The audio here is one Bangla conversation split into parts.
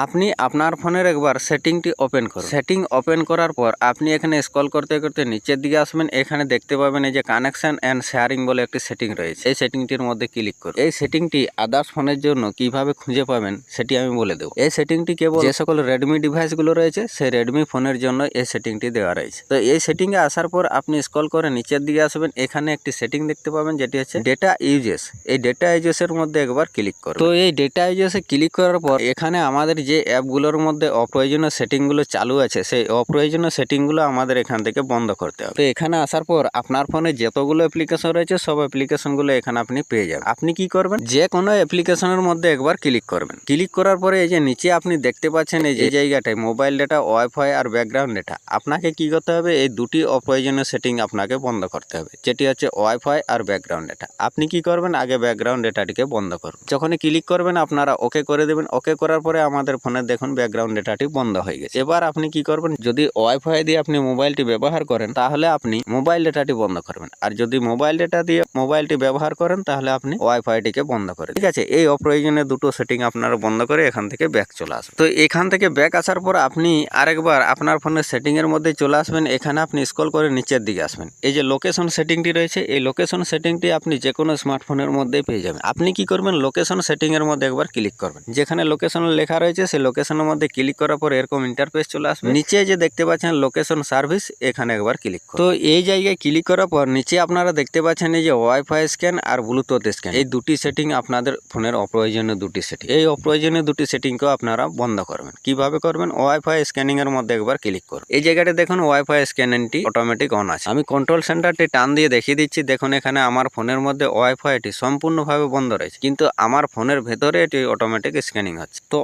আপনি আপনার ফোনের একবার সেটিংটি ওপেন করুন। সেটিং ওপেন করার পর আপনি এখানে স্ক্রল করতে করতে নিচের দিকে আসবেন। এখানে দেখতে পাবেন এই যে কানেকশন অ্যান্ড শেয়ারিং বলে একটি সেটিং রয়েছে। এই সেটিংটির মধ্যে ক্লিক করুন। এই সেটিংটি আদার্স ফোনের জন্য কীভাবে খুঁজে পাবেন সেটি আমি বলে দেবো। এই সেটিংটি কেবল যে সকল রেডমি ডিভাইসগুলো রয়েছে, সেই রেডমি ফোনের জন্য এই সেটিংটি দেওয়া রয়েছে। তো এই সেটিংয়ে আসার পর আপনি স্ক্রল করে নিচের দিকে আসবেন। এখানে একটি সেটিং দেখতে পাবেন, যেটি হচ্ছে ডেটা ইউজেস এই ডেটা ইউজেসের মধ্যে একবার ক্লিক করুন। তো এই ডেটা ইউজেসে ক্লিক করার পর এখানে আমাদের যে অ্যাপগুলোর মধ্যে অপ্রয়োজনীয় সেটিংগুলো চালু আছে, সেই অপ্রয়োজনীয় সেটিংগুলো আমাদের এখান থেকে বন্ধ করতে হবে। তো এখানে আসার পর আপনার ফোনে যতগুলো অ্যাপ্লিকেশন রয়েছে, সব অ্যাপ্লিকেশনগুলো এখানে আপনি পেয়ে যাবেন। আপনি কি করবেন? যে কোনো অ্যাপ্লিকেশনের মধ্যে একবার ক্লিক করবেন। ক্লিক করার পরে এই যে নিচে আপনি দেখতে পাচ্ছেন এই যে জায়গাটায় মোবাইল ডেটা ওয়াইফাই আর ব্যাকগ্রাউন্ড ডেটা আপনাকে কি করতে হবে? এই দুটি অপ্রয়োজনীয় সেটিং আপনাকে বন্ধ করতে হবে, যেটি হচ্ছে ওয়াইফাই আর ব্যাকগ্রাউন্ড ডেটা আপনি কি করবেন? আগে ব্যাকগ্রাউন্ড ডেটাটিকে বন্ধ করুন। যখনই ক্লিক করবেন, আপনারা ওকে করে দেবেন। ওকে করার পরে আমাদের ফোনে দেখুন ব্যাকগ্রাউন্ড ডেটাটি বন্ধ হয়ে গেছে। এবার আপনি কি করবেন? যদি ওয়াইফাই দিয়ে আপনি মোবাইলটি ব্যবহার করেন, তাহলে আপনি মোবাইল ডেটাটি বন্ধ করবেন। আর যদি মোবাইল ডেটা দিয়ে মোবাইলটি ব্যবহার করেন, তাহলে আপনি ওয়াইফাইটিকে বন্ধ করে ঠিক আছে? এই অপ্রয়োজনীয় দুটো সেটিং আপনারা বন্ধ করে এখান থেকে ব্যাক চলে আসবেন তো এখান থেকে ব্যাক আসার পর আপনি আরেকবার আপনার ফোনের সেটিং এর মধ্যে চলে আসবেন। এখানে আপনি স্ক্রল করে নিচের দিকে আসবেন। এই যে লোকেশন সেটিংটি রয়েছে, এই লোকেশন সেটিংটি আপনি যে কোনো স্মার্টফোনের মধ্যে পেয়ে যাবেন। আপনি কি করবেন? লোকেশন সেটিং এর মধ্যে একবার ক্লিক করবেন। যেখানে লোকেশন লেখা রয়েছে সেই লোকেশনের মধ্যে ক্লিক করার পর এরকম ইন্টারফেস চলে আসবে। নিচে যে দেখতে পাচ্ছেন লোকেশন সার্ভিস এখানে একবার ক্লিক তো এই জায়গায় ক্লিক করার পর নিচে আপনারা দেখতে পাচ্ছেন এই যে ওয়াইফাই স্ক্যান আর ব্লুটুথ স্ক্যান এই দুটি সেটিং আপনাদের ফোনের অপ্রয়োজনীয় দুটি সেটিং এই অপ্রয়োজনীয় দুটি সেটিংকেও আপনারা বন্ধ করবেন। কীভাবে করবেন? ওয়াইফাই স্ক্যানিং এর মধ্যে একবার ক্লিক করুন। এই জায়গাটা দেখুন ওয়াইফাই স্ক্যানিংটি অটোমেটিক অন আছে। আমি কন্ট্রোল সেন্টারটি টান দিয়ে দেখিয়ে দিচ্ছি। দেখুন, এখানে আমার ফোনের মধ্যে ওয়াইফাইটি সম্পূর্ণভাবে বন্ধ রয়েছে। কিন্তু আমার ফোনের ভেতরে এটি অটোমেটিক স্ক্যানিং হচ্ছে। তো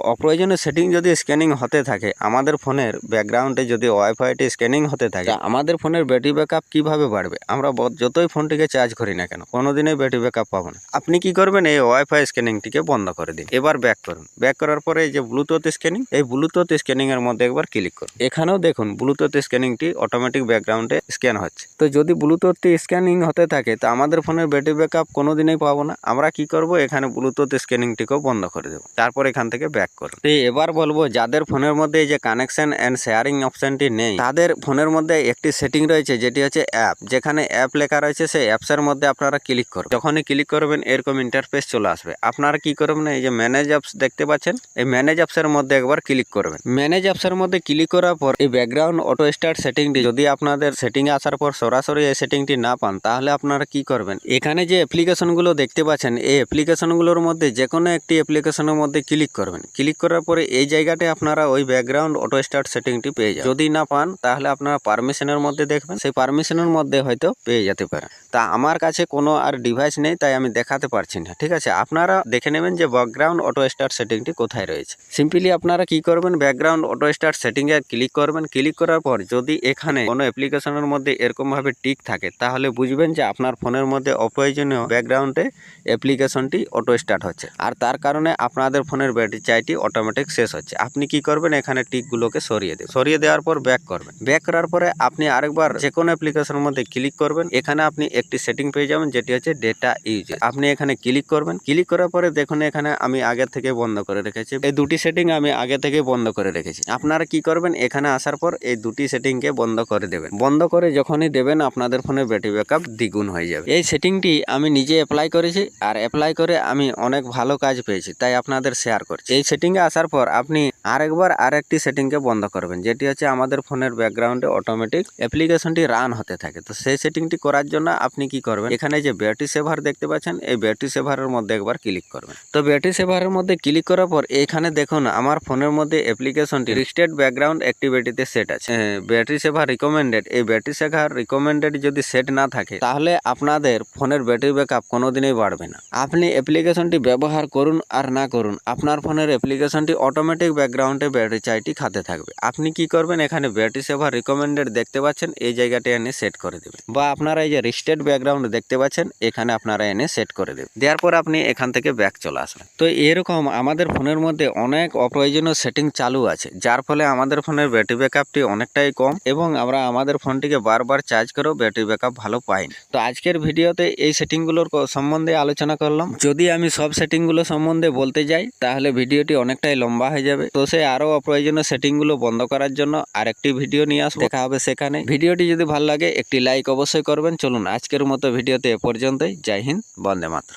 অপ্রয়োজনীয় সেটিং যদি স্ক্যানিং হতে থাকে আমাদের ফোনের ব্যাকগ্রাউন্ডে যদি ওয়াইফাইটি স্ক্যানিং হতে থাকে আমাদের ফোনের ব্যাটারি ব্যাকআপ কীভাবে বাড়বে? আমরা যতই ফোনটিকে চার্জ করি না কেন কোনো কোনোদিনই ব্যাটারি ব্যাকআপ পাবো না। আপনি কি করবেন? এই ওয়াইফাই স্ক্যানিংটিকে বন্ধ করে দিন। এবার ব্যাক করুন। ব্যাক করার পরে এই যে ব্লুটুথ স্ক্যানিং এই ব্লুটুথ স্ক্যানিং এর মধ্যে একবার ক্লিক করুন। এখানেও দেখুন ব্লুটুথ স্ক্যানিংটি অটোমেটিক ব্যাকগ্রাউন্ডে স্ক্যান হচ্ছে। তো যদি ব্লুটুথটি স্ক্যানিং হতে থাকে তো আমাদের ফোনের ব্যাটারি ব্যাকআপ কোনোদিনই পাবো না। আমরা কি করব? এখানে ব্লুটুথ স্ক্যানিংটিকেও বন্ধ করে দেবো। তারপর এখান থেকে ব্যাক করুন। তো এবার বলব, যাদের ফোনের মধ্যে যে কানেকশন অ্যান্ড শেয়ারিং অপশনটি নেই, তাদের ফোনের মধ্যে একটি সেটিং রয়েছে, যেটি হচ্ছে অ্যাপ যেখানে অ্যাপ লেখা রয়েছে, সেই অ্যাপসের মধ্যে আপনারা ক্লিক করবেন। যখনই ক্লিক করবেন, এরকম ইন্টারফেস চলে আসবে। আপনারা কি করবেন এই যে ম্যানেজ অ্যাপস দেখতে পাচ্ছেন? এই ম্যানেজ অ্যাপসের মধ্যে একবার ক্লিক করবেন। ম্যানেজ অ্যাপসের মধ্যে ক্লিক করার পর, এই ব্যাকগ্রাউন্ড অটো স্টার্ট সেটিংটি যদি আপনাদের সেটিং এ আসার পর সরাসরি এই সেটিংটি না পান, তাহলে আপনারা কি করবেন? এখানে যে অ্যাপ্লিকেশনগুলো দেখতে পাচ্ছেন, এই অ্যাপ্লিকেশনগুলোর মধ্যে যে কোনো একটি অ্যাপ্লিকেশনের মধ্যে ক্লিক করবেন। ক্লিক করার পরে এই জায়গাটায় আপনারা ওই ব্যাকগ্রাউন্ড অটো স্টার্ট সেটিংটি পেয়ে যাবেন। যদি না পান, তাহলে আপনারা পারমিশনের মধ্যে দেখবেন। সেই পারমিশনের মধ্যে হয়তো পেয়ে যেতে পারেন। তা আমার কাছে কোনো আর ডিভাইস নেই, তাই আমি দেখাতে পারছি না, ঠিক আছে? আপনারা দেখে নেবেন যে ব্যাকগ্রাউন্ড অটো স্টার্ট সেটিংটি কোথায় রয়েছে। সিম্পলি আপনারা কি করবেন ব্যাকগ্রাউন্ড অটো স্টার্ট সেটিংয়ে ক্লিক করবেন। ক্লিক করার পর যদি এখানে কোনো অ্যাপ্লিকেশনের মধ্যে এরকমভাবে টিক থাকে, তাহলে বুঝবেন যে আপনার ফোনের মধ্যে অপ্রয়োজনীয় ব্যাকগ্রাউন্ডে অ্যাপ্লিকেশনটি অটো স্টার্ট হচ্ছে। আর তার কারণে আপনাদের ফোনের ব্যাটারি চাইটি অটোমেটিক শেষ হচ্ছে। আপনি কি করবেন? এখানে টিকগুলোকে সরিয়ে দেবেন সরিয়ে দেওয়ার পর ব্যাক করবেন। ব্যাক করার পরে আপনি আরেকবার যে কোনো অ্যাপ্লিকেশনের মধ্যে ক্লিক করবেন। এখানে আপনি একটি সেটিং পেয়ে যাবেন, যেটি হচ্ছে ডেটা ইউজ আপনি এখানে ক্লিক করবেন। ক্লিক করার পরে দেখুন, এখানে আমি আগে থেকে বন্ধ করে রেখেছি। এই দুটি সেটিং আমি আগে থেকে বন্ধ করে রেখেছি। আপনারা কি করবেন? এখানে আসার পর এই দুটি সেটিংকে বন্ধ করে দেবেন। বন্ধ করে যখনই দেবেন, আপনাদের ফোনে ব্যাটারি ব্যাকআপ দ্বিগুণ হয়ে যাবে। এই সেটিংটি আমি নিজে অ্যাপ্লাই করেছি। আর অ্যাপ্লাই করে আমি অনেক ভালো কাজ পেয়েছি, তাই আপনাদের শেয়ার করছি। এই সেটিংয়ে আসার পর আপনি আরেকবার আরেকটি সেটিংকে বন্ধ করবেন, যেটি হচ্ছে আমাদের ফোনের ব্যাকগ্রাউন্ডে অটোমেটিক অ্যাপ্লিকেশনটি রান হতে থাকে। তো সেই সেটিংটি করার জন্য আপনি কি করবেন? এখানে যে ব্যাটারি সেভার দেখতে পাচ্ছেন, এই ব্যাটারি সেভারের মধ্যে একবার ক্লিক করবেন। তো ব্যাটারি সেভারের মধ্যে ক্লিক করার পর এখানে দেখুন, আমার ফোনের মধ্যে অ্যাপ্লিকেশনটি রিস্টেড ব্যাকগ্রাউন্ড অ্যাক্টিভিটিতে সেট আছে। ব্যাটারি সেভার রিকমেন্ডেড এই ব্যাটারি সেভার রিকমেন্ডেড যদি সেট না থাকে, তাহলে আপনাদের ফোনের ব্যাটারি ব্যাকআপ কোনোদিনই বাড়বে না। আপনি অ্যাপ্লিকেশনটি ব্যবহার করুন আর না করুন, আপনার ফোনের অ্যাপ্লিকেশনটি অটোমেটিক ব্যাকগ্রাউন্ডে ব্যাটারি চাইটি খাতে থাকবে। আপনি কি করবেন? এখানে ব্যাটারি সেভার রিকমেন্ডেড দেখতে পাচ্ছেন। এই জায়গাটি এনে সেট করে দেবেন। বা আপনারা এই যে রিস্টেড ব্যাকগ্রাউন্ড দেখতে পাচ্ছেন, এখানে আপনারা এনে সেট করে দেবেন। দেওয়ার পর আপনি এখান থেকে ব্যাক চলে আসবেন। তো এরকম আমাদের ফোনের মধ্যে অনেক অপ্রয়োজনীয় সেটিং চালু আছে, যার ফলে আমাদের ফোনের ব্যাটারি ব্যাকআপটি অনেকটাই কম এবং আমরা আমাদের ফোনটিকে বারবার চার্জ করেও ব্যাটারি ব্যাকআপ ভালো পাই না তো আজকের ভিডিওতে এই সেটিংগুলোর সম্বন্ধে আলোচনা করলাম। যদি আমি সব সেটিংগুলো সম্বন্ধে বলতে যাই, তাহলে ভিডিওটি অনেকটাই লম্বা হয়ে যাবে। তো সেই আরও অপ্রয়োজনীয় সেটিংগুলো বন্ধ করার জন্য আরেকটি ভিডিও নিয়ে আসব। দেখা হবে সেখানে। ভিডিওটি যদি ভালো লাগে, একটি লাইক অবশ্যই করবেন। চলুন আজকের মতো ভিডিওতে এ পর্যন্তই। জয় হিন্দ, বন্দে মাতরম।